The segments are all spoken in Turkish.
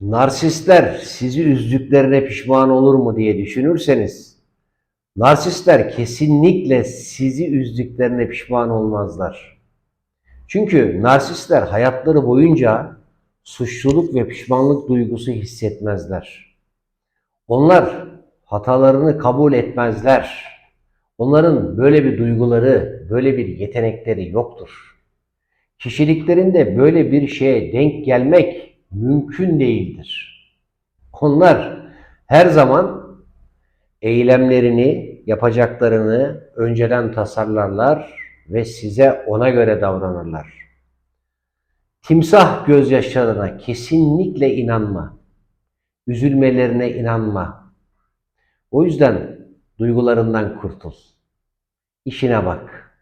Narsistler sizi üzdüklerine pişman olur mu diye düşünürseniz, narsistler kesinlikle sizi üzdüklerine pişman olmazlar. Çünkü narsistler hayatları boyunca suçluluk ve pişmanlık duygusu hissetmezler. Onlar hatalarını kabul etmezler. Onların böyle bir duyguları, böyle bir yetenekleri yoktur. Kişiliklerinde böyle bir şeye denk gelmek mümkün değildir. Onlar her zaman eylemlerini, yapacaklarını önceden tasarlarlar ve size ona göre davranırlar. Timsah gözyaşlarına kesinlikle inanma. Üzülmelerine inanma. O yüzden duygularından kurtul. İşine bak.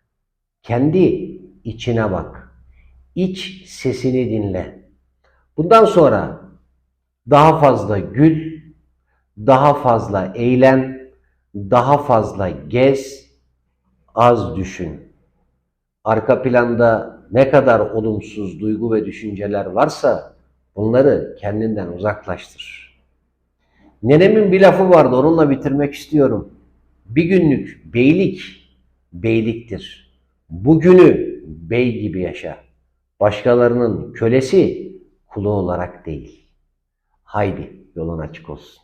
Kendi içine bak. İç sesini dinle. Bundan sonra daha fazla gül, daha fazla eğlen, daha fazla gez, az düşün. Arka planda ne kadar olumsuz duygu ve düşünceler varsa bunları kendinden uzaklaştır. Nenemin bir lafı vardı onunla bitirmek istiyorum. Bir günlük beylik beyliktir. Bugünü bey gibi yaşa. Başkalarının kölesi kulu olarak değil. Haydi yolun açık olsun.